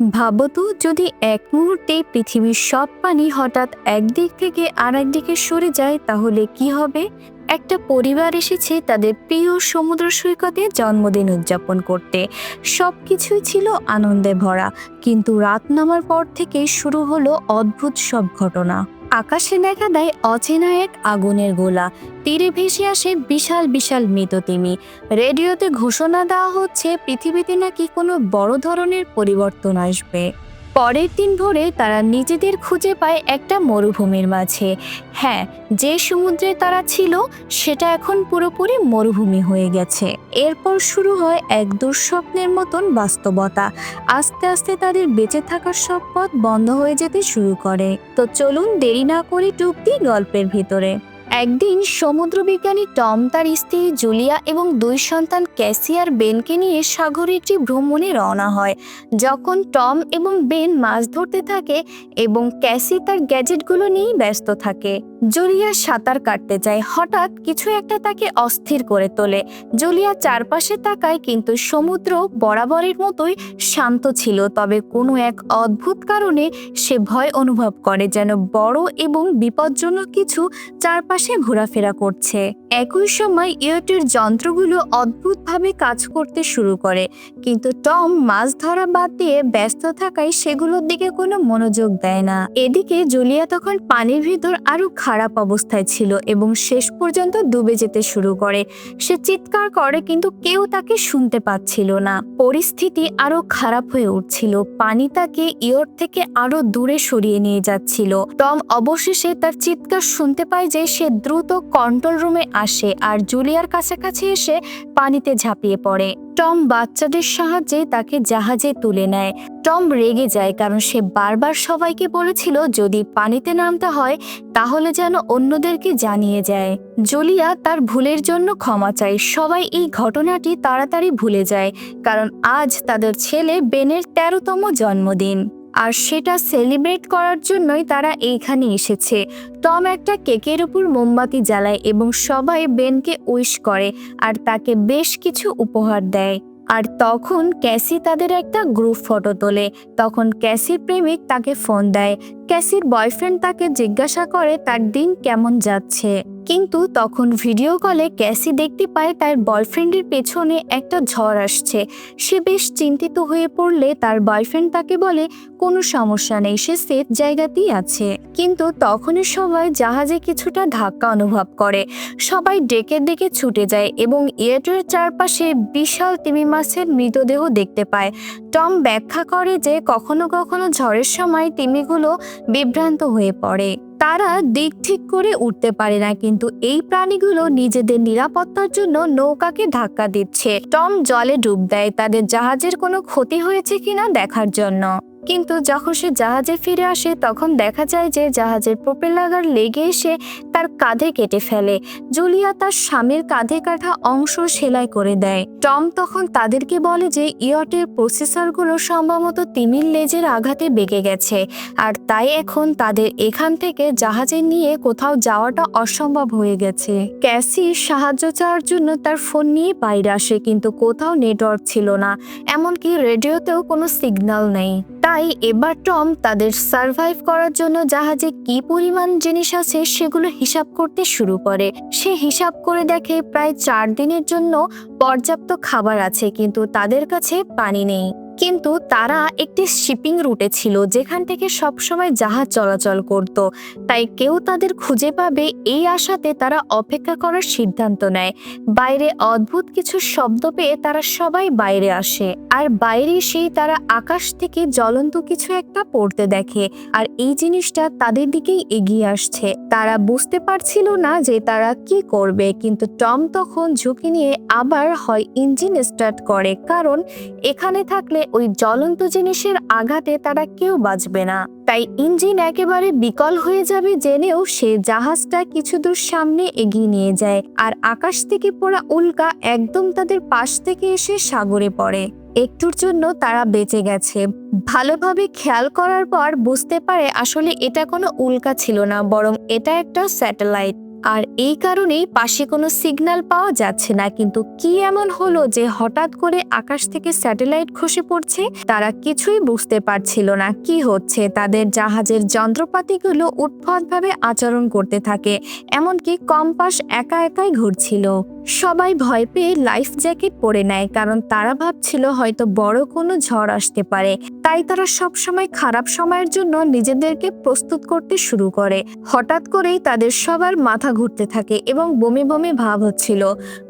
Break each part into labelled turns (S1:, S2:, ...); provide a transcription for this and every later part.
S1: ভাবতো যদি এক মুহূর্তে পৃথিবীর সব পানি হঠাৎ একদিক থেকে আর একদিকে সরে যায়, তাহলে কি হবে? একটা পরিবার এসেছে তাদের প্রিয় সমুদ্র সৈকতে জন্মদিন উদযাপন করতে। সব কিছুই ছিল আনন্দে ভরা, কিন্তু রাত নামার পর থেকে শুরু হলো অদ্ভুত সব ঘটনা। আকাশে দেখা দেয় অচেনা এক আগুনের গোলা। তীরে ভেসে আসে বিশাল বিশাল মৃততিমি রেডিওতে ঘোষণা দেওয়া হচ্ছে, পৃথিবীতে নাকি কোনো বড় ধরনের পরিবর্তন আসবে। পরের দিন ভোরে তারা নিজেদের খুঁজে পায় একটা মরুভূমির মাঝে। হ্যাঁ যে সমুদ্রে তারা ছিল, সেটা এখন পুরোপুরি মরুভূমি হয়ে গেছে। এরপর শুরু হয় এক দুঃস্বপ্নের মতন বাস্তবতা। আস্তে আস্তে তাদের বেঁচে থাকার সব পথ বন্ধ হয়ে যেতে শুরু করে। তো চলুন দেরি না করে টুকটি গল্পের ভিতরে। একদিন সমুদ্রবিজ্ঞানী টম, তার স্ত্রী জুলিয়া এবং দুই সন্তান ক্যাসিয়ার বেনকে নিয়ে সাগরে একটি ভ্রমণে রওনা হয়। যখন টম এবং বেন মাছ ধরতে থাকে এবং ক্যাসি তার গ্যাজেটগুলো নিয়েই ব্যস্ত থাকে জুলিয়া সাঁতার কাটতে যায়। হঠাৎ কিছু একটা তাকে অস্থির করে তোলে। জুলিয়া চারপাশে তাকায় কিন্তু সমুদ্র বরাবরের মতোই শান্ত ছিল, তবে কোনো এক অদ্ভুত কারণে সে ভয় অনুভব করে যেন বড় এবং বিপজ্জনক কিছু চারপাশে ঘোরাফেরা করছে। একই সময় ইয়টের যন্ত্রগুলো অদ্ভুতভাবে কাজ করতে শুরু করে। কিন্তু টম মাছ ধরা বাদ দিয়ে ব্যস্ত থাকায় সেগুলোর দিকে কোনো মনোযোগ দেয় না। এদিকে জুলিয়া তখন পানির ভিতর আরও খারাপ অবস্থায় ছিল এবং শেষ পর্যন্ত ডুবে যেতে শুরু করে। সে চিৎকার করে কিন্তু কেউ তাকে শুনতে পাচ্ছিল না। পরিস্থিতি আরও খারাপ হয়ে উঠছিল। পানি তাকে ইয়র থেকে আরও দূরে সরিয়ে নিয়ে যাচ্ছিল। টম অবশেষে তার চিৎকার শুনতে পায় যে সে দ্রুত কন্ট্রোল রুমে আসে আর জুলিয়ার কাছাকাছি এসে পানিতে ঝাঁপিয়ে পড়ে। টম বাচ্চাদের সাহায্যে তাকে জাহাজে তুলে নেয়। টম রেগে যায় কারণ সে বারবার সবাইকে বলেছিল, যদি পানিতে নামতে হয়, তাহলে যেন অন্যদেরকে জানিয়ে যায়। জুলিয়া তার ভুলের জন্য ক্ষমা চায়। সবাই এই ঘটনাটি তাড়াতাড়ি ভুলে যায় কারণ আজ তাদের ছেলে বেনের তেরোতম জন্মদিন। আর সেটা সেলিব্রেট করার জন্যই তারা এইখানে এসেছে। টম একটা কেকের উপর মোমবাতি জ্বালায় এবং সবাই বেনকে উইশ করে আর তাকে বেশ কিছু উপহার দেয়। আর তখন ক্যাসি তাদের একটা গ্রুপ ফটো তোলে। তখন ক্যাসির প্রেমিক তাকে ফোন দেয়। ক্যাসির বয়ফ্রেন্ড তাকে জিজ্ঞাসা করে তার দিন কেমন যাচ্ছে। কিন্তু তখন ভিডিও কলে ক্যাসি দেখতে পায় তার বয়ফ্রেন্ডের পেছনে একটা ঝড় আসছে। সে বেশ চিন্তিত হয়ে পড়লে তার বয়ফ্রেন্ড তাকে বলে, কোনো সমস্যা নেই, সে সেফ জায়গাতেই আছে। কিন্তু তখনই সবাই জাহাজে কিছুটা ধাক্কা অনুভব করে। সবাই ডেকের দিকে ছুটে যায় এবং ইয়েটের চারপাশে বিশাল তিমি মাছের মৃতদেহ দেখতে পায়। টম ব্যাখ্যা করে যে কখনো কখনো ঝড়ের সময় তিমিগুলো বিভ্রান্ত হয়ে পড়ে। তারা দিক ঠিক করে উঠতে পারে না, কিন্তু এই প্রাণীগুলো নিজেদের নিরাপত্তার জন্য নৌকাকে ধাক্কা দিচ্ছে। টম জলে ডুব দেয়, তাদের জাহাজের কোনো ক্ষতি হয়েছে কিনা দেখার জন্য। কিন্তু যখন সে জাহাজে ফিরে আসে, তখন দেখা যায় যে জাহাজের প্রোপেলাগার লেগে এসে তার কাঁধে কেটে ফেলে। জুলিয়া তার স্বামীর কাঁধে কাটা অংশ সেলাই করে দেয়। টম তখন তাদেরকে বলে যে, ইয়টের প্রসেসরগুলো সম্ভবত তিমির লেজের আঘাতে বেগে গেছে, আর তাই এখন তাদের এখান থেকে জাহাজে নিয়ে কোথাও যাওয়াটা অসম্ভব হয়ে গেছে। ক্যাসি সাহায্য চাওয়ার জন্য তার ফোন নিয়ে বাইরে আসে, কিন্তু কোথাও নেটওয়ার্ক ছিল না, এমনকি রেডিওতেও কোনো সিগন্যাল নেই। তাই এবার টম তাদের সার্ভাইভ করার জন্য জাহাজে কি পরিমাণ জিনিস আছে সেগুলো হিসাব করতে শুরু করে। সে হিসাব করে দেখে প্রায় চার দিনের জন্য পর্যাপ্ত খাবার আছে, কিন্তু তাদের কাছে পানি নেই। কিন্তু তারা একটি শিপিং রুটে ছিল, যেখান থেকে সবসময় জাহাজ চলাচল করত। তাই কেউ তাদের খুঁজে পাবে এই আশাতে তারা অপেক্ষা করার সিদ্ধান্ত নেয়। বাইরে অদ্ভুত কিছু শব্দ পেয়ে তারা সবাই বাইরে আসে। আর বাইরে সেই তারা আকাশ থেকে জ্বলন্ত কিছু একটা পড়তে দেখে। আর এই জিনিসটা তাদের দিকেই এগিয়ে আসছে। তারা বুঝতে পারছিল না যে তারা কি করবে, কিন্তু টম তখন ঝুঁকি নিয়ে আবার হয় ইঞ্জিন স্টার্ট করে। কারণ এখানে থাকলে ওই জ্বলন্ত জিনিসের আঘাতে তারা কেউ বাঁচবে না। তাই ইঞ্জিন একেবারে বিকল হয়ে যাবে জেনেও সে জাহাজটা কিছু দূর সামনে এগিয়ে নিয়ে যায় আর আকাশ থেকে পড়া উল্কা একদম তাদের পাশ থেকে এসে সাগরে পড়ে। একটুর জন্য তারা বেঁচে গেছে। ভালোভাবে খেয়াল করার পর বুঝতে পারে আসলে এটা কোনো উল্কা ছিল না, বরং এটা একটা স্যাটেলাইট। আর এই কারণেই পাশে কোনো সিগন্যাল পাওয়া যাচ্ছে না। কিন্তু কি এমন হলো যে হঠাৎ করে আকাশ থেকে স্যাটেলাইট খসে পড়ছে, তারা কিছুই বুঝতে পারছিল না। কি হচ্ছে? তাদের জাহাজের যন্ত্রপাতিগুলো উৎফটভাবে আচরণ করতে থাকে, এমনকি কম্পাস একা একাই ঘুরছিল। সবাই ভয় পেয়ে লাইফ জ্যাকেট পরে নেয়, কারণ তারা ভাবছিল হয়তো বড় কোনো ঝড় আসতে পারে। তাই তারা সবসময় খারাপ সময়ের জন্য নিজেদেরকে প্রস্তুত করতে শুরু করে। হঠাৎ করেই তাদের সবার মাথা ঘুরতে থাকে এবং বমি বমি ভাব হচ্ছিল।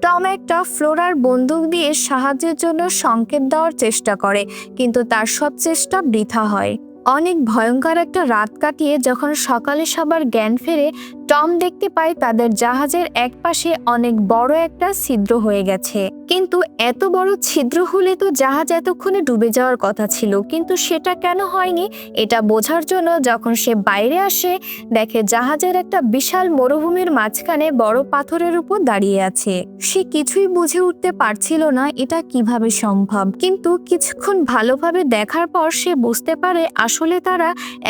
S1: টম একটা ফ্লোরার বন্দুক দিয়ে সাহায্যের জন্য সংকেত দেওয়ার চেষ্টা করে, কিন্তু তার সব চেষ্টা বৃথা হয়। অনেক ভয়ঙ্কর একটা রাত কাটিয়ে যখন সকালে সবার জ্ঞান ফেরে টম দেখতে পায় তাদের জাহাজের একপাশে অনেক বড় একটা ছিদ্র হয়ে গেছে। কিন্তু এত বড় ছিদ্র হলে তো জাহাজ এতক্ষণে ডুবে যাওয়ার কথা ছিল, কিন্তু সেটা কেন হয়নি এটা বোঝার জন্য যখন সে বাইরে আসে, দেখে জাহাজের একটা বিশাল মরুভূমির মাঝখানে বড় পাথরের উপর দাঁড়িয়ে আছে। সে কিছুই বুঝে উঠতে পারছিল না এটা কীভাবে সম্ভব, কিন্তু কিছুক্ষণ ভালোভাবে দেখার পর সে বুঝতে পারে আসলে তারা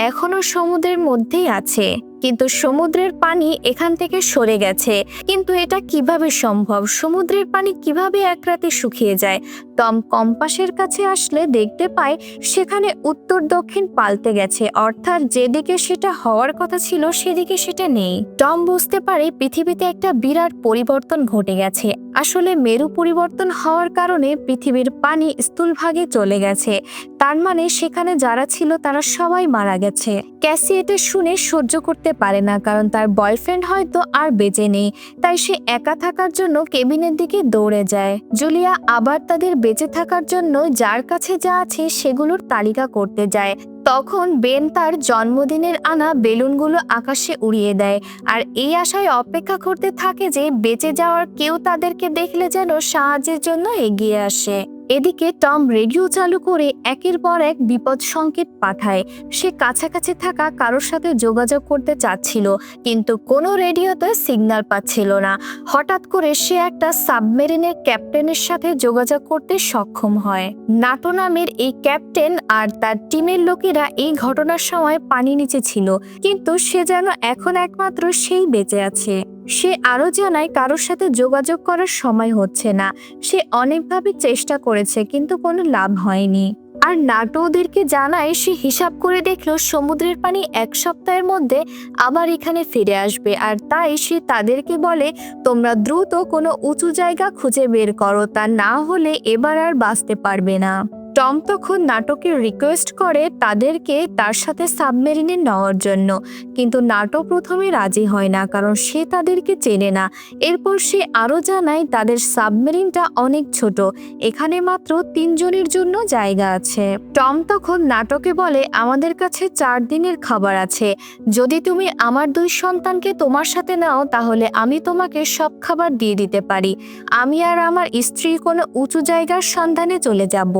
S1: এখনও সমুদ্রের মধ্যেই আছে। কিন্তু সমুদ্রের পানি এখান থেকে সরে গেছে। কিন্তু এটা কীভাবে সম্ভব? সমুদ্রের পানি কীভাবে এক রাতে শুকিয়ে যায়? টম কম্পাসের কাছে আসলে দেখতে পায়, সেখানে উত্তর দক্ষিণ পাল্টে গেছে। অর্থাৎ যেদিকে সেটা হওয়ার কথা ছিল, সেদিকে সেটা নেই। টম বুঝতে পারে পৃথিবীতে একটা বিরাট পরিবর্তন ঘটে গেছে। আসলে মেরু পরিবর্তন হওয়ার কারণে পৃথিবীর পানি স্থূলভাগে চলে গেছে। তার মানে সেখানে যারা ছিল তারা সবাই মারা গেছে। ক্যাসি এটা শুনে সহ্য করতে পারে না কারণ তার বয়ফ্রেন্ড হয়তো আর বেঁচে নেই, তাই সে একা থাকার জন্য কেবিনের দিকে দৌড়ে যায়। জুলিয়া আবার তাদের বেঁচে থাকার জন্য যার কাছে যা আছে সেগুলোর তালিকা করতে যায়। তখন বেন তার জন্মদিনের আনা বেলুনগুলো আকাশে উড়িয়ে দেয় আর এই আশায় অপেক্ষা করতে থাকে যে বেঁচে যাওয়ার কেউ তাদেরকে দেখলে যেন সাহায্যের জন্য এগিয়ে আসে। এদিকে টম রেডিও চালু করে একের পর এক বিপদ সংকেত পাঠায়। সে কাছাকাছি থাকা কারোর সাথে যোগাযোগ করতে চাচ্ছিল, কিন্তু কোনো রেডিওতে সিগন্যাল পাচ্ছিল না। হঠাৎ করে সে একটা সাবমেরিনের ক্যাপ্টেনের সাথে যোগাযোগ করতে সক্ষম হয়। নাটো নামের এই ক্যাপ্টেন আর তার টিমের লোকেরা এই ঘটনার সময় পানি নিচে ছিল, কিন্তু সে যেন এখন একমাত্র সেই বেঁচে আছে। সে আরও জানায়, কারোর সাথে যোগাযোগ করার সময় হচ্ছে না। সে অনেকভাবে চেষ্টা করেছে, কিন্তু কোনো লাভ হয়নি। আর নাটো ওদেরকে জানায়, সে হিসাব করে দেখল, সমুদ্রের পানি এক সপ্তাহের মধ্যে আবার এখানে ফিরে আসবে। আর তাই সে তাদেরকে বলে, তোমরা দ্রুত কোনো উঁচু জায়গা খুঁজে বের করো, তা না হলে এবার আর বাঁচতে পারবে না। টম তখন নাটকে রিকোয়েস্ট করে তাদেরকে তার সাথে সাবমেরিনে নেওয়ার জন্য। কিন্তু নাটো প্রথমে রাজি হয় না, কারণ সে তাদেরকে চেনে না। এরপর সে আরও জানায়, তাদের সাবমেরিনটা অনেক ছোট। এখানে মাত্র তিনজনের জন্য জায়গা আছে। টম তখন নাটকে বলে, আমাদের কাছে চার দিনের খাবার আছে। যদি তুমি আমার দুই সন্তানকে তোমার সাথে নাও, তাহলে আমি তোমাকে সব খাবার দিয়ে দিতে পারি। আমি আর আমার স্ত্রী কোনো উঁচু জায়গার সন্ধানে চলে যাব।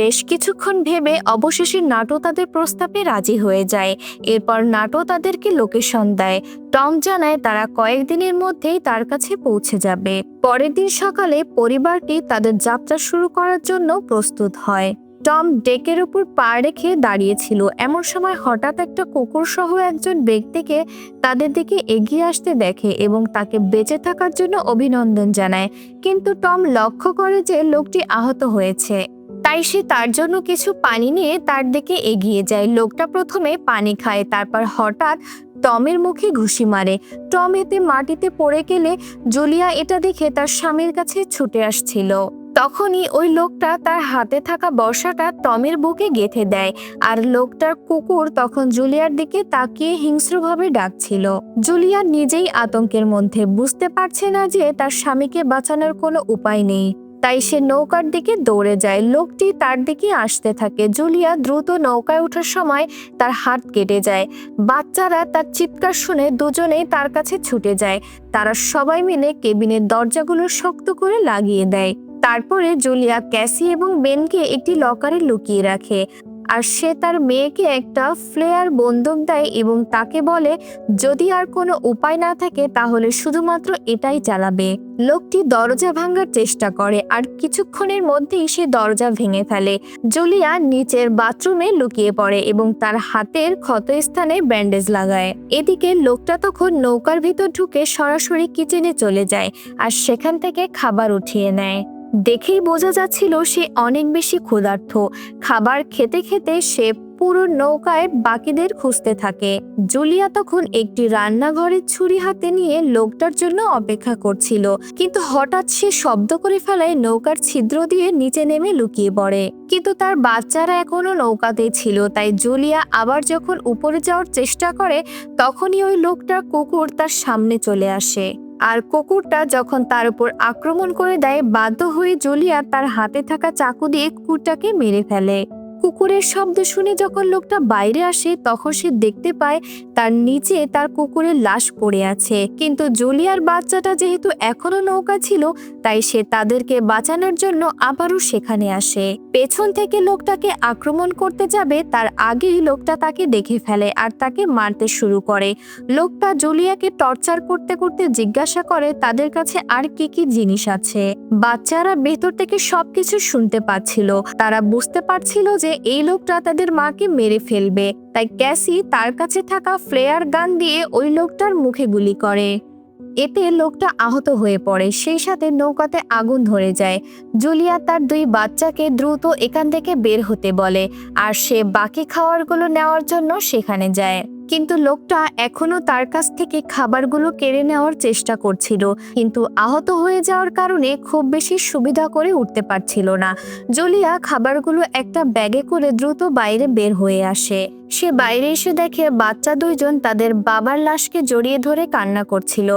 S1: বেশ কিছুক্ষণ ভেবে অবশেষে নাটো তাদের প্রস্তাবে রাজি হয়ে যায়। এরপর নাটো তাদেরকে লোকেশন দেয়। টম জানায় তারা কয়েকদিনের মধ্যেই তার কাছে পৌঁছে যাবে। পরের দিন সকালে পরিবারটি তাদের যাত্রা শুরু করার জন্য প্রস্তুত হয়। টম ডেকের উপর পা রেখে দাঁড়িয়েছিল। এমন সময় হঠাৎ একটা কুকুর সহ একজন ব্যক্তিকে তাদের দিকে এগিয়ে আসতে দেখে এবং তাকে বেঁচে থাকার জন্য অভিনন্দন জানায়। কিন্তু টম লক্ষ্য করে যে লোকটি আহত হয়েছে। তাই সে তার জন্য কিছু পানি নিয়ে তার দিকে এগিয়ে যায়। লোকটা প্রথমে পানি খায়, তারপর হঠাৎ টমের মুখে ঘুষি মারে। টম এতে মাটিতে পড়ে গেলে জুলিয়া এটা দেখে তার স্বামীর কাছে ছুটে আসছিল। তখনই ওই লোকটা তার হাতে থাকা বর্ষাটা টমের বুকে গেঁথে দেয় আর লোকটার কুকুর তখন জুলিয়ার দিকে তাকিয়ে হিংস্রভাবে ডাকছিল। জুলিয়া নিজেই আতঙ্কের মধ্যে, বুঝতে পারছে না যে তার স্বামীকে বাঁচানোর কোনো উপায় নেই। তাই সে নৌকার দিকে দৌড়ে যায়। লোকটি তার দিকে আসতে থাকে। জুলিয়া দ্রুত নৌকায় ওঠার সময় তার হাত কেটে যায়। বাচ্চারা তার চিৎকার শুনে দুজনেই তার কাছে ছুটে যায়। তারা সবাই মিলে কেবিনের দরজাগুলো শক্ত করে লাগিয়ে দেয়। তারপরে জুলিয়া ক্যাসি এবং বেনকে একটি লকারে লুকিয়ে রাখে। আর সে তার মেয়েকে একটা ফ্লেয়ার বন্দুক দেয় এবং তাকে বলে, যদি আর কোনো উপায় না থাকে, তাহলে শুধুমাত্র এটাই চালাবে। লোকটি দরজা ভাঙার চেষ্টা করে, আর কিছুক্ষণের মধ্যেই সে দরজা ভেঙে ফেলে। জুলিয়া নিচের বাথরুমে লুকিয়ে পড়ে এবং তার হাতের ক্ষতস্থানে ব্যান্ডেজ লাগায়। এদিকে লোকটা তখন নৌকার ভিতর ঢুকে সরাসরি কিচেনে চলে যায়, আর সেখান থেকে খাবার উঠিয়ে নেয়। দেখেই বোঝা যাচ্ছিল সে অনেক বেশি ক্ষুধার্থ। খাবার খেতে খেতে সে পুরো নৌকায় বাকিদের খুঁজতে থাকে। জুলিয়া তখন একটি রান্নাঘরের ছুরি হাতে নিয়ে লোকটার জন্য অপেক্ষা করছিল, কিন্তু হঠাৎ সে শব্দ করে ফেলায় নৌকার ছিদ্র দিয়ে নিচে নেমে লুকিয়ে পড়ে। কিন্তু তার বাচ্চারা এখনও নৌকাতেই ছিল, তাই জুলিয়া আবার যখন উপরে যাওয়ার চেষ্টা করে, তখনই ওই লোকটার কুকুর তার সামনে চলে আসে। আর কুকুরটা যখন তার উপর আক্রমণ করে দেয়, বাধ্য হয়ে জুলিয়া তার হাতে থাকা চাকু দিয়ে কুকুরটাকে মেরে ফেলে। কুকুরের শব্দ শুনে যখন লোকটা বাইরে আসে, তখন সে দেখতে পায় তার নিচে তার কুকুরের লাশ পড়ে আছে। কিন্তু জুলিয়ার বাচ্চাটা যেহেতু এখনও নৌকা ছিল, তাই সে তাদেরকে বাঁচানোর জন্য আবারও সেখানে আসে। পেছন থেকে লোকটাকে আক্রমণ করতে যাবে, তার আগেই লোকটা তাকে দেখে ফেলে আর তাকে মারতে শুরু করে। লোকটা জুলিয়াকে টর্চার করতে করতে জিজ্ঞাসা করে, তাদের কাছে আর কি কি জিনিস আছে? বাচ্চারা ভেতর থেকে সবকিছু শুনতে পাচ্ছিল। তারা বুঝতে পারছিল যে এই লোকটা তাদের মাকে মেরে ফেলবে, তাই ক্যাসি তার কাছে থাকা ফ্লেয়ার গান দিয়ে ওই লোকটার মুখে গুলি করে। এতে লোকটা আহত হয়ে পড়ে, সেই সাথে নৌকাতে আগুন ধরে যায়। জুলিয়া তার দুই বাচ্চাকে দ্রুত এখান থেকে বের হতে বলে, আর সে বাকি খাওয়ারগুলো নেওয়ার জন্য সেখানে যায়। কিন্তু লোকটা এখনও তার কাছ থেকে খাবারগুলো কেড়ে নেওয়ার চেষ্টা করছিল। কিন্তু আহত হয়ে যাওয়ার কারণে খুব বেশি সুবিধা করে উঠতে পারছিল না। জুলিয়া খাবারগুলো একটা ব্যাগে করে দ্রুত বাইরে বের হয়ে আসে। সে বাইরে এসে দেখে বাচ্চা দুইজন তাদের বাবার লাশকে জড়িয়ে ধরে কান্না করছিল।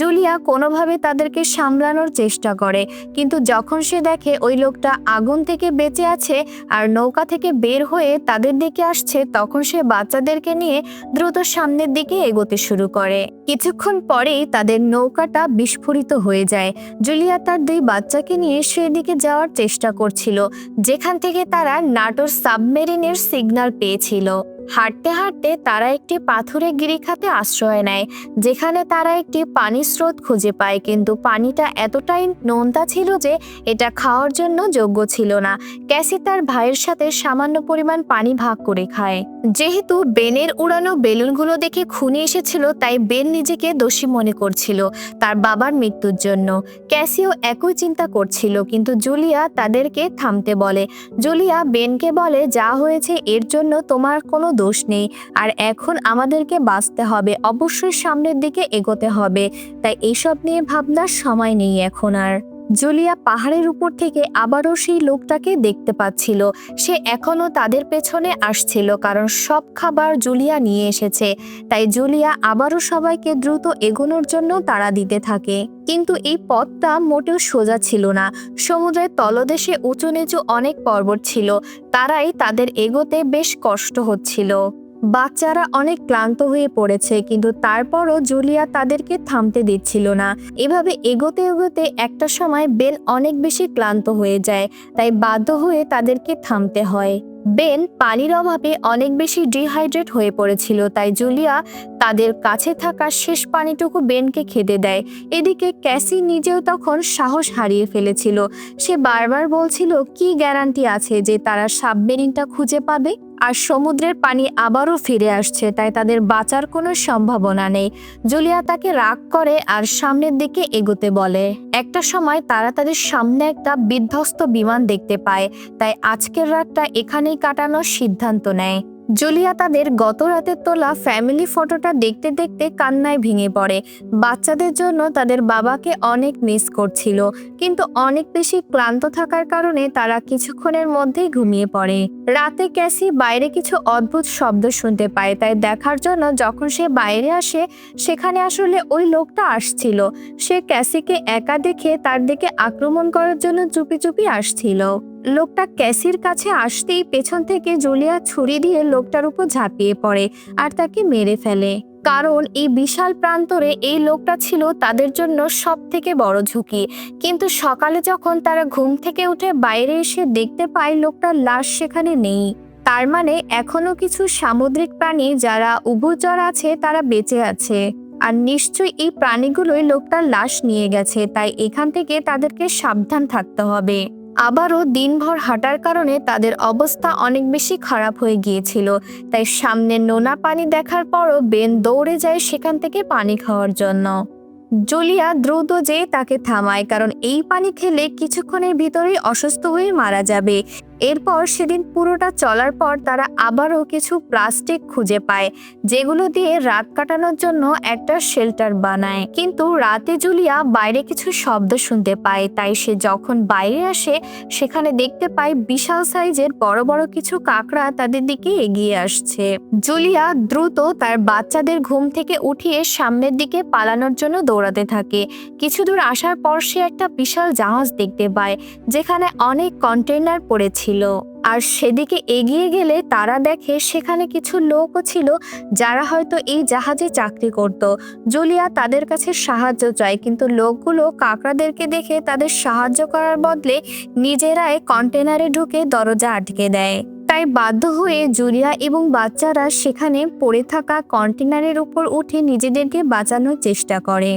S1: জুলিয়া কোনোভাবে তাদেরকে সামলানোর চেষ্টা করে, কিন্তু যখন সে দেখে ওই লোকটা আগুন থেকে বেঁচে আছে আর নৌকা থেকে বের হয়ে তাদের দিকে আসছে, তখন সে বাচ্চাদেরকে নিয়ে দ্রুত সামনের দিকে এগোতে শুরু করে। কিছুক্ষণ পরেই তাদের নৌকাটা বিস্ফোরিত হয়ে যায়। জুলিয়া তার দুই বাচ্চাকে নিয়ে সেদিকে যাওয়ার চেষ্টা করছিল, যেখান থেকে তারা নাটোর সাবমেরিনের সিগন্যাল পেয়েছিল। হাঁটতে হাঁটতে তারা একটি পাথুরে গিরিখাতে আশ্রয় নেয়, যেখানে তারা একটি পানির স্রোত খুঁজে পায়। কিন্তু পানিটা এতটাই নোনতা ছিল যে এটা খাওয়ার জন্য যোগ্য ছিল না। ক্যাসি তার ভাইয়ের সাথে সামান্য পরিমাণ পানি ভাগ করে খায়। যেহেতু বেনের উড়ানো বেলুনগুলো দেখে খুনি এসেছিল, তাই বেন নিজেকে দোষী মনে করছিল তার বাবার মৃত্যুর জন্য। ক্যাসিও একই চিন্তা করছিল, কিন্তু জুলিয়া তাদেরকে থামতে বলে। জুলিয়া বেনকে বলে, যা হয়েছে এর জন্য তোমার কোনো দোষ নেই। আর এখন আমাদেরকে বাঁচতে হবে, অবশ্যই সামনের দিকে এগোতে হবে। তাই এইসব নিয়ে ভাবনার সময় নেই এখন আর। জুলিয়া পাহাড়ের উপর থেকে আবারও সেই লোকটাকে দেখতে পাচ্ছিল। সে এখনও তাদের পেছনে আসছিল কারণ সব খাবার জুলিয়া নিয়ে এসেছে। তাই জুলিয়া আবারও সবাইকে দ্রুত এগোনোর জন্য তাড়া দিতে থাকে। কিন্তু এই পথটা মোটেও সোজা ছিল না। সমুদ্রের তলদেশে উঁচু নিচু অনেক পর্বত ছিল। তারাই তাদের এগোতে বেশ কষ্ট হচ্ছিল। বাচ্চারা অনেক ক্লান্ত হয়ে পড়েছে, কিন্তু তারপরও জুলিয়া তাদেরকে থামতে দিচ্ছিল না। এভাবে এগোতে এগোতে একটা সময় বেন অনেক বেশি ক্লান্ত হয়ে যায়, তাই বাধ্য হয়ে তাদেরকে থামতে হয়। বেন পানির অভাবে অনেক বেশি ডিহাইড্রেট হয়ে পড়েছিল, তাই জুলিয়া তাদের কাছে থাকা শেষ পানিটুকু বেনকে খেতে দেয়। এদিকে ক্যাসি নিজেও তখন সাহস হারিয়ে ফেলেছিল। সে বারবার বলছিল, কি গ্যারান্টি আছে যে তারা সাবমেরিনটা খুঁজে পাবে? আর সমুদ্রের পানি আবারও ফিরে আসছে, তাই তাদের বাঁচার কোনো সম্ভাবনা নেই। জুলিয়া তাকে রাগ করে আর সামনের দিকে এগোতে বলে। একটা সময় তারা তাদের সামনে একটা বিধ্বস্ত বিমান দেখতে পায়, তাই আজকের রাতটা এখানেই কাটানোর সিদ্ধান্ত নেয়। জুলিয়া তাদের গত রাতের তোলা ফ্যামিলি ফটোটা দেখতে দেখতে কান্নায় ভেঙে পড়ে। বাচ্চাদের জন্য তাদের বাবাকে অনেক মিস করছিল, কিন্তু অনেক বেশি ক্লান্ত থাকার কারণে তারা কিছুক্ষণের মধ্যেই ঘুমিয়ে পড়ে। রাতে ক্যাসি বাইরে কিছু অদ্ভুত শব্দ শুনতে পায়, তাই দেখার জন্য যখন সে বাইরে আসে, সেখানে আসলে ওই লোকটা আসছিল। সে ক্যাসিকে একা দেখে তার দিকে আক্রমণ করার জন্য চুপি চুপি আসছিল। লোকটা ক্যাসির কাছে আসতেই পেছন থেকে জুলিয়া ছুরি দিয়ে লোকটার উপর ঝাঁপিয়ে পড়ে আর তাকে মেরে ফেলে। কারণ এই বিশাল প্রান্তরে এই লোকটা ছিল তাদের জন্য সব থেকে বড় ঝুঁকি। কিন্তু সকালে যখন তারা ঘুম থেকে উঠে বাইরে এসে দেখতে পায় লোকটার লাশ সেখানে নেই। তার মানে এখনও কিছু সামুদ্রিক প্রাণী যারা উভচর আছে তারা বেঁচে আছে। আর নিশ্চয়ই এই প্রাণীগুলোই লোকটার লাশ নিয়ে গেছে, তাই এখান থেকে তাদেরকে সাবধান থাকতে হবে। আবারও দিনভর হাঁটার কারণে তাদের অবস্থা অনেক বেশি খারাপ হয়ে গিয়েছিল। তাই সামনে নোনা পানি দেখার পরও বেন দৌড়ে যায় সেখান থেকে পানি খাওয়ার জন্য। জুলিয়া দ্রুত যেয়ে তাকে থামায়, কারণ এই পানি খেলে কিছুক্ষণের ভিতরেই অসুস্থ হয়ে মারা যাবে। এরপর সেদিন পুরোটা চলার পর তারা আবারও কিছু প্লাস্টিক খুঁজে পায়, যেগুলো দিয়ে রাত কাটানোর জন্য একটা শেল্টার বানায়। কিন্তু রাতে জুলিয়া বাইরে কিছু শব্দ শুনতে পায়, তাই সে যখন বাইরে আসে, সেখানে দেখতে পায় বিশাল সাইজের বড় বড় কিছু কাকড়া তাদের দিকে এগিয়ে আসছে। জুলিয়া দ্রুত তার বাচ্চাদের ঘুম থেকে উঠিয়ে সামনের দিকে পালানোর জন্য দৌড়াতে থাকে। কিছু দূর আসার পর সে একটা বিশাল জাহাজ দেখতে পায়, যেখানে অনেক কন্টেনার কন্টেইনার পড়েছিল আর সেদিকে এগিয়ে গেলে তারা দেখে সেখানে কিছু লোকও ছিল যারা হয়তো এই জাহাজে চাকরি করত। জুলিয়া তাদের কাছে সাহায্য চায়, কিন্তু লোকগুলো কাকড়াদেরকে দেখে তাদের সাহায্য করার বদলে নিজেরাই কন্টেনারে ঢুকে দরজা আটকে দেয়। তাই বাধ্য হয়ে জুলিয়া এবং বাচ্চারা সেখানে পড়ে থাকা কন্টেনারের উপর উঠে নিজেদেরকে বাঁচানোর চেষ্টা করে।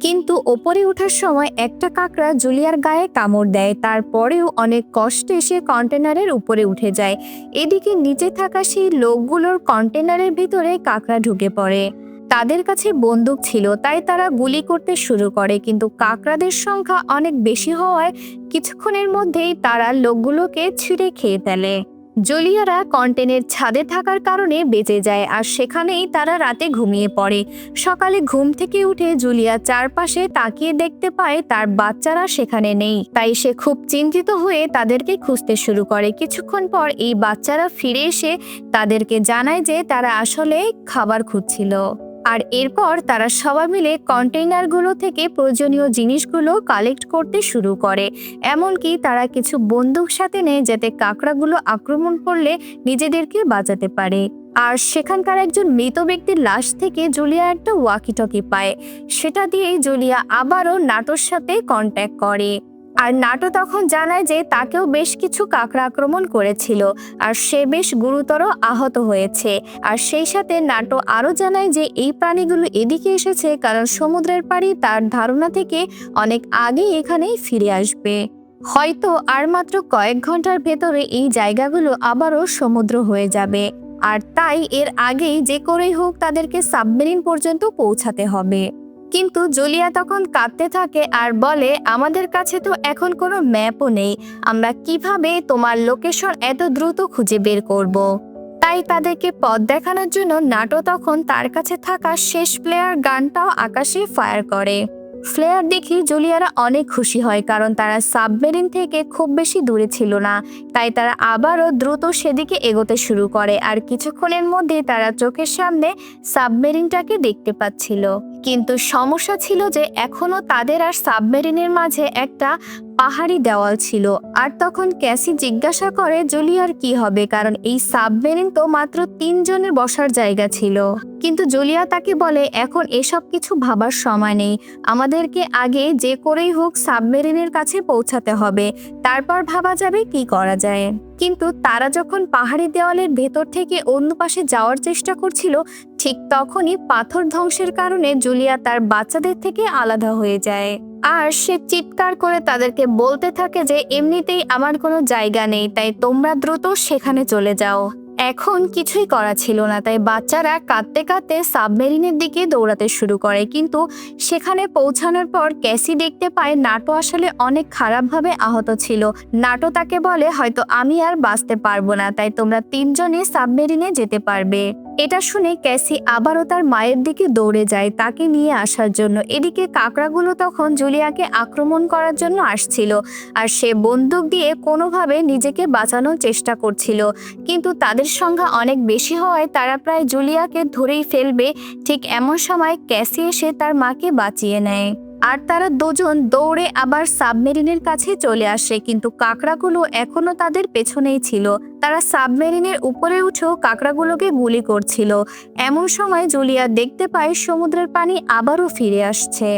S1: কিন্তু ওপরে ওঠার সময় একটা কাঁকড়া জুলিয়ার গায়ে কামড় দেয়, তারপরেও অনেক কষ্টে সে কন্টেনারের উপরে উঠে যায়। এদিকে নিচে থাকা সেই লোকগুলোর কন্টেনারের ভিতরে কাঁকড়া ঢুকে পড়ে। তাদের কাছে বন্দুক ছিল, তাই তারা গুলি করতে শুরু করে, কিন্তু কাকড়াদের সংখ্যা অনেক বেশি হওয়ায় কিছুক্ষণের মধ্যেই তারা লোকগুলোকে ছিঁড়ে খেয়ে ফেলে। জলিয়ারা কন্টেনের ছাদে থাকার কারণে বেঁচে যায় আর সেখানেই তারা রাতে ঘুমিয়ে পড়ে। সকালে ঘুম থেকে উঠে জুলিয়া চারপাশে তাকিয়ে দেখতে পায় তার বাচ্চারা সেখানে নেই। তাই সে খুব চিন্তিত হয়ে তাদেরকে খুঁজতে শুরু করে। কিছুক্ষণ পর এই বাচ্চারা ফিরে এসে তাদেরকে জানায় যে তারা আসলে খাবার খুঁজছিল। আর এরপর তারা সবাই মিলে কন্টেইনারগুলো থেকে প্রয়োজনীয় জিনিসগুলো কালেক্ট করতে শুরু করে। এমনকি তারা কিছু বন্দুক সাথে নেয় যাতে কাঁকড়াগুলো আক্রমণ করলে নিজেদেরকে বাঁচাতে পারে। আর সেখানকার একজন মৃত ব্যক্তির লাশ থেকে জুলিয়া একটা ওয়াকিটকি পায়। সেটা দিয়েই জুলিয়া আবারও নাটোর সাথে কন্ট্যাক্ট করে। আর নাটো তখন জানায় যে তাকেও বেশ কিছু কাকড়া আক্রমণ করেছিল, আর সে বেশ গুরুতর আহত হয়েছে। আর সেই সাথে নাটো আরও জানায় যে এই প্রাণীগুলো এদিকে এসেছে কারণ সমুদ্রের পাড়ি তার ধারণা থেকে অনেক আগেই এখানেই ফিরে আসবে। হয়তো আর মাত্র কয়েক ঘণ্টার ভেতরে এই জায়গাগুলো আবারও সমুদ্র হয়ে যাবে। আর তাই এর আগেই যে করেই হোক তাদেরকে সাবমেরিন পর্যন্ত পৌঁছাতে হবে। কিন্তু জুলিয়া তখন কাঁদতে থাকে আর বলে, আমাদের কাছে তো এখন কোনো ম্যাপও নেই। আমরা কীভাবে তোমার লোকেশন এত দ্রুত খুঁজে বের করব। তাই তাদেরকে পথ দেখানোর জন্য নাটো তখন তার কাছে থাকা শেষ প্লেয়ার গানটাও আকাশে ফায়ার করে। ফ্লেয়ার দেখি জুলিয়ারা অনেক খুশি হয় কারণ তারা সাবমেরিন থেকে খুব বেশি দূরে ছিল না। তাই তারা আবারও দ্রুত সেদিকে এগোতে শুরু করে আর কিছুক্ষণের মধ্যে তারা চোখের সামনে সাবমেরিনটাকে দেখতে পাচ্ছিল। কিন্তু সমস্যা ছিল যে এখনও তাদের আর সাবমেরিনের মাঝে একটা পাহাড়ি দেওয়াল ছিল। আর তখন ক্যাসি জিজ্ঞাসা করে জুলিয়ার কি হবে? কারণ এই সাবমেরিন তো মাত্র তিনজনের বসার জায়গা ছিল। কিন্তু জুলিয়া তাকে বলে, এখন এসব কিছু ভাবার সময় নেই। আমাদেরকে আগে যে করেই হোক সাবমেরিনের কাছে পৌঁছাতে হবে। তারপর ভাবা যাবে কি করা যায়। কিন্তু তারা যখন পাহাড়ি দেওয়ালের ভেতর থেকে অন্য পাশে যাওয়ার চেষ্টা করছিল, ঠিক তখনই পাথর ধ্বংসের কারণে জুলিয়া তার বাচ্চাদের থেকে আলাদা হয়ে যায়। আর সে চিৎকার করে তাদেরকে বলতে থাকে যে এমনিতেই আমার কোনো জায়গা নেই, তাই তোমরা দ্রুত সেখানে চলে যাও। এখন কিছুই করা ছিল না, তাই বাচ্চারা কাঁদতে কাঁদতে সাবমেরিনের দিকে দৌড়াতে শুরু করে। কিন্তু সেখানে পৌঁছানোর পর ক্যাসি দেখতে পায় নাটো আসলে অনেক খারাপভাবে আহত ছিল। নাটো তাকে বলে, হয়তো আমি আর বাঁচতে পারব না, তাই তোমরা তিনজনে সাবমেরিনে যেতে পারবে। এটা শুনে ক্যাসি আবারও তার মায়ের দিকে দৌড়ে যায় তাকে নিয়ে আসার জন্য। এদিকে কাকড়াগুলো তখন জুলিয়াকে আক্রমণ করার জন্য আসছিল আর সে বন্দুক দিয়ে কোনোভাবে নিজেকে বাঁচানোর চেষ্টা করছিল। কিন্তু তাদের সংখ্যা অনেক বেশি হওয়ায় তারা প্রায় জুলিয়াকে ধরেই ফেলবে। ঠিক এমন সময় ক্যাসি এসে তার মাকে বাঁচিয়ে নেয়। আর তারা দুজন দৌড়ে আবার সাবমেরিনের কাছে চলে আসে, কিন্তু কাকড়াগুলো এখনও তাদের পেছনেই ছিল। তারা সাবমেরিনের উপরে উঠেও কাকড়াগুলোকে গুলি করছিল। এমন সময় জুলিয়া দেখতে পায় সমুদ্রের পানি আবারও ফিরে আসছে।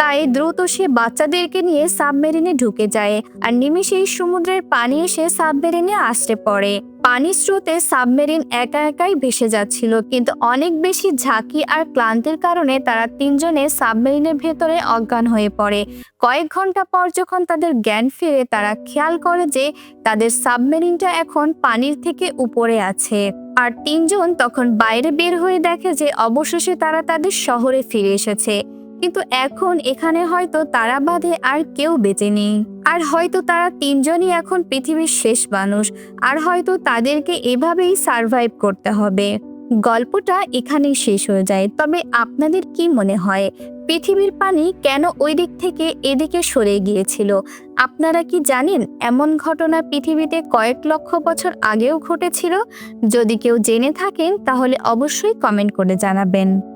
S1: তাই দ্রুত সে বাচ্চাদেরকে নিয়ে সাবমেরিনে ঢুকে যায় আর নিমিষেই সমুদ্রের পানি এসে সাবমেরিনে আশ্রে পড়ে। পানির স্রোতে সাবমেরিন একা একাই ভেসে যাচ্ছিল, কিন্তু অনেক বেশি ঝাঁকি আর ক্লান্তির কারণে তারা তিনজনে সাবমেরিনের ভেতরে অজ্ঞান হয়ে পড়ে। কয়েক ঘণ্টা পর যখন তাদের জ্ঞান ফিরে, তারা খেয়াল করে যে তাদের সাবমেরিনটা এখন পানির থেকে উপরে আছে। আর তিনজন তখন বাইরে বের হয়ে দেখে যে অবশেষে তারা তাদের শহরে ফিরে এসেছে। কিন্তু এখন এখানে হয়তো তারা বাদে আর কেউ বেঁচে নেই। আর হয়তো তারা তিনজনই এখন পৃথিবীর শেষ মানুষ। আর হয়তো তাদেরকে এভাবেই সারভাইভ করতে হবে। গল্পটা এখানেই শেষ হয়ে যায়। তবে আপনাদের কি মনে হয়, পৃথিবীর পানি কেন ওই দিক থেকে এদিকে সরে গিয়েছিল? আপনারা কি জানেন, এমন ঘটনা পৃথিবীতে কয়েক লক্ষ বছর আগেও ঘটেছিল? যদি কেউ জেনে থাকেন, তাহলে অবশ্যই কমেন্ট করে জানাবেন।